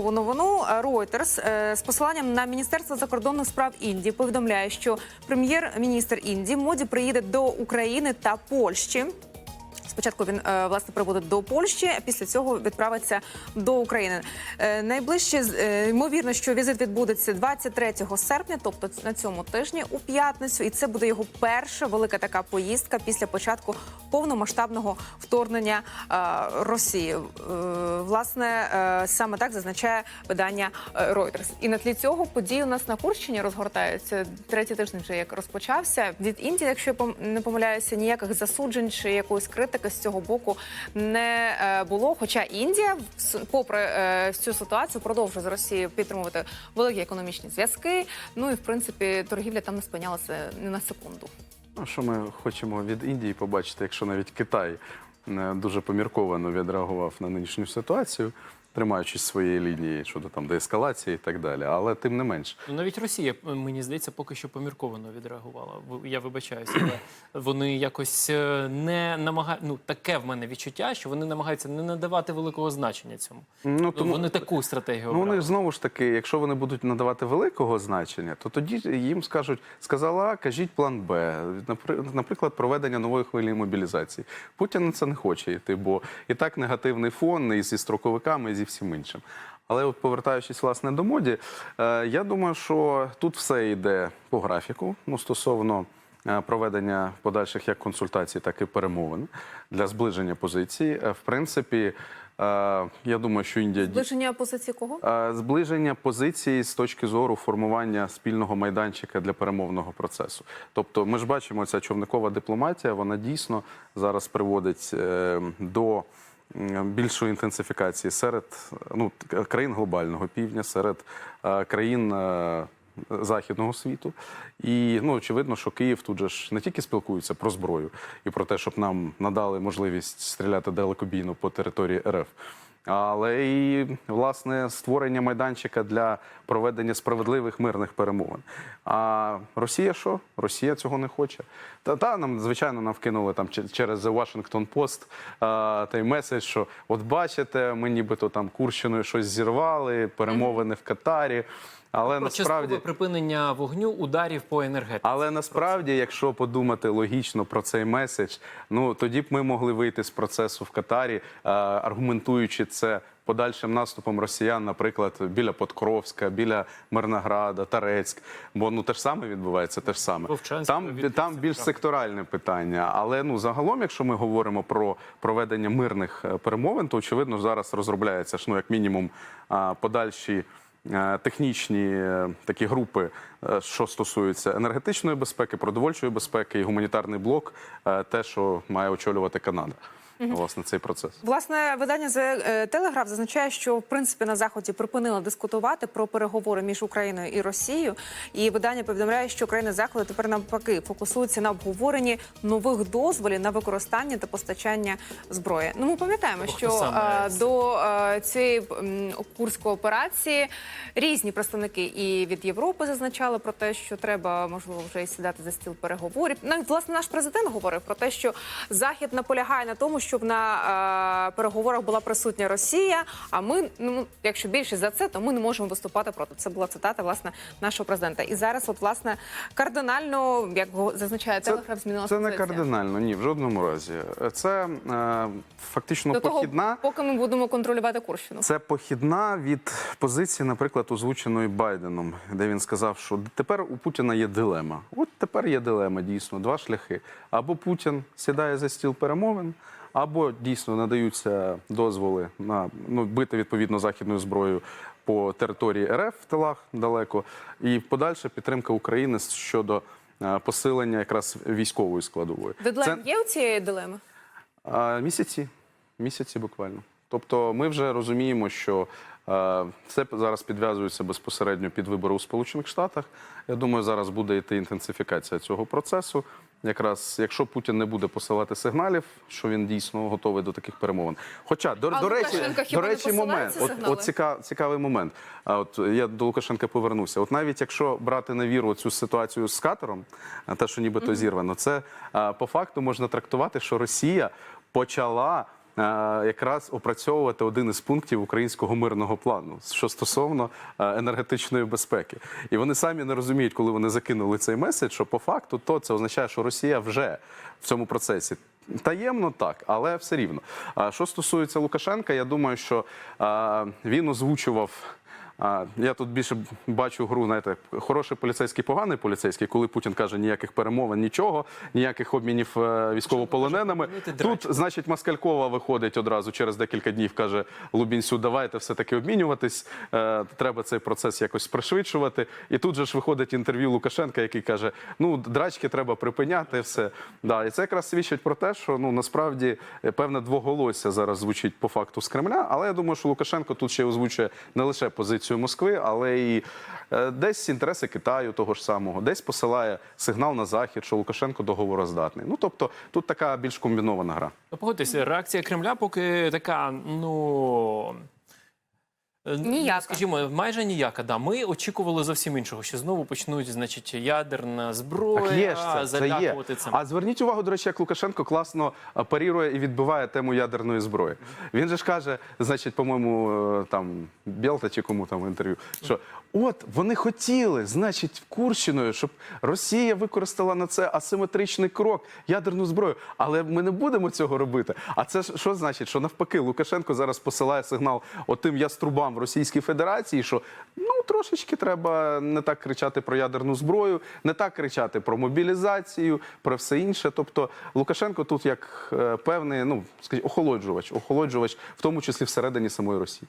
нову новину. Reuters е, з посиланням на Міністерство закордонних справ Індії повідомляє, що прем'єр-міністр Індії Моді приїде до України та Польщі. Спочатку він е, власне прибуде до Польщі, а після цього відправиться до України. Е, Найближче е, ймовірно, що візит відбудеться 23 серпня, тобто на цьому тижні у п'ятницю, і це буде його перша велика така поїздка після початку повномасштабного вторгнення Росії. Власне, саме так зазначає видання Reuters. І на тлі цього події у нас на Курщині розгортаються. Третій тиждень вже як розпочався. Від Індії, якщо я не помиляюся, ніяких засуджень чи якоїсь критики з цього боку не е, було. Хоча Індія, попри цю всю ситуацію, продовжує з Росією підтримувати великі економічні зв'язки. Ну і в принципі торгівля там не спинялася ні на секунду. Ну, що ми хочемо від Індії побачити, якщо навіть Китай е, дуже помірковано відреагував на нинішню ситуацію, тримаючись своєї лінії щодо там деескалації і так далі. Але тим не менш, Ну, навіть Росія, мені здається, поки що помірковано відреагувала. Я вибачаюся, але вони якось е, не намагають. Ну таке в мене відчуття, що вони намагаються не надавати великого значення цьому. ну Ну, тому вони таку стратегію Ну, вони обрали. знову ж таки, якщо вони будуть надавати великого значення, то тоді їм скажуть, сказала, кажіть план Б. Напри- Наприклад, проведення нової хвилі мобілізації. Путін на це не хоче йти, бо і так негативний фон і зі строковиками, зі всім іншим. Але от повертаючись власне до моді, е, я думаю, що тут все йде по графіку. Ну, стосовно е, проведення подальших як консультацій, так і перемовин для зближення позицій. Е, В принципі, я думаю, що Індія Зближення позиції кого? Зближення позиції з точки зору формування спільного майданчика для перемовного процесу. Тобто, ми ж бачимо, ця човникова дипломатія, вона дійсно зараз приводить до більшої інтенсифікації серед ну, країн глобального півдня, серед е, країн. е, Західного світу, і ну очевидно, що Київ тут же ж не тільки спілкується про зброю і про те, щоб нам надали можливість стріляти далекобійно по території РФ, але і власне створення майданчика для проведення справедливих мирних перемовин. А Росія що? Росія цього не хоче. Та та нам звичайно нам вкинули там че- через The Washington Post а, той меседж, що от бачите, ми нібито там Курщиною щось зірвали, перемовини в Катарі. Але Про насправді припинення вогню ударів по енергетиці. але насправді, якщо подумати логічно про цей меседж, ну тоді б ми могли вийти з процесу в Катарі, е, аргументуючи це подальшим наступом росіян, наприклад, біля Подкровська, біля Мирнограда, Тарецьк. Бо ну те ж саме відбувається, те ж саме. Там, там більш секторальне питання. Але ну загалом, якщо ми говоримо про проведення мирних е, перемовин, то очевидно зараз розробляється ж ну як мінімум подальші. Е, Технічні е, такі групи, е, що стосуються енергетичної безпеки, продовольчої безпеки і гуманітарний блок, те, що має очолювати Канада, власне, цей процес. Власне, видання «The Telegraph зазначає, що в принципі на заході припинили дискутувати про переговори між Україною і Росією. І видання повідомляє, що країни заходу тепер навпаки фокусуються на обговоренні нових дозволів на використання та постачання зброї. Ну ми пам'ятаємо, Ох, що те саме. е, до е, цієї м, курської операції різні представники і від Європи зазначали про те, що треба можливо вже і сідати за стіл переговорів. Навіть власне наш президент говорив про те, що захід наполягає на тому, щоб на е, переговорах була присутня Росія. А ми, ну якщо більше за це, то ми не можемо виступати проти. Це була цитата власне нашого президента. І зараз, от власне, кардинально, як зазначає телеграф, змінилася Це не кардинально, ні, в жодному разі. Це е, фактично до того, похідна. поки ми будемо контролювати Курщину. Це похідна від позиції, наприклад, озвученої Байденом, де він сказав, що тепер у Путіна є дилема. От тепер є дилема, дійсно, два шляхи. Або Путін сідає за стіл перемовин, або дійсно надаються дозволи на ну, бити відповідно західною зброєю по території РФ в тилах далеко, і подальша підтримка України щодо е, посилення якраз військової складової. Дедлайн є у цієї дилеми? А, Місяці, місяці буквально. Тобто, ми вже розуміємо, що е, це зараз підв'язується безпосередньо під вибори у Сполучених Штатах. Я думаю, зараз буде йти інтенсифікація цього процесу. Якраз якщо Путін не буде посилати сигналів, що він дійсно готовий до таких перемовин. Хоча до, до речі, до речі, момент, от, от цікав, цікавий момент. А от я до Лукашенка повернуся. От навіть якщо брати на віру цю ситуацію з катером, а, те, що нібито зірвано, це по факту можна трактувати, що Росія почала якраз опрацьовувати один із пунктів українського мирного плану, що стосовно е, енергетичної безпеки. І вони самі не розуміють, коли вони закинули цей меседж, що по факту то це означає, що Росія вже в цьому процесі. Таємно так, але все рівно. А що стосується Лукашенка, я думаю, що а, він озвучував. А, я тут більше бачу гру, знаєте, хороший поліцейський, поганий поліцейський, коли Путін каже ніяких перемовин, нічого, ніяких обмінів е, військовополоненими. Тут, значить, Маскалькова виходить одразу через декілька днів, каже Лубінцю, давайте все-таки обмінюватись. Е, треба цей процес якось пришвидшувати. І тут же ж виходить інтерв'ю Лукашенка, який каже: ну, драчки треба припиняти, все. Да, і це якраз свідчить про те, що ну насправді е, певне двоголосся зараз звучить по факту з Кремля. Але я думаю, що Лукашенко тут ще озвучує не лише позицію Москви, але і е, десь інтереси Китаю того ж самого, десь посилає сигнал на захід, що Лукашенко договороздатний. Ну тобто тут така більш комбінована гра. Ну, Погодьтеся, реакція Кремля поки така, ну. Е, Ніяка. Скажімо, майже ніяка. Да. Ми очікували зовсім іншого, що знову почнуть, значить, ядерна зброя, Так є ж це, це є. цим. А зверніть увагу, до речі, як Лукашенко класно парірує і відбиває тему ядерної зброї. Він же ж каже, значить, по-моєму, е, там Білта чи кому там інтерв'ю, що от вони хотіли, значить, Курщиною, щоб Росія використала на це асиметричний крок ядерну зброю. Але ми не будемо цього робити. А це ж що значить? Що навпаки, Лукашенко зараз посилає сигнал отим яструбам в Російській Федерації, що ну трошечки треба не так кричати про ядерну зброю, не так кричати про мобілізацію, про все інше. Тобто Лукашенко тут як е, певний, ну скажімо, охолоджувач, охолоджувач, в тому числі всередині самої Росії.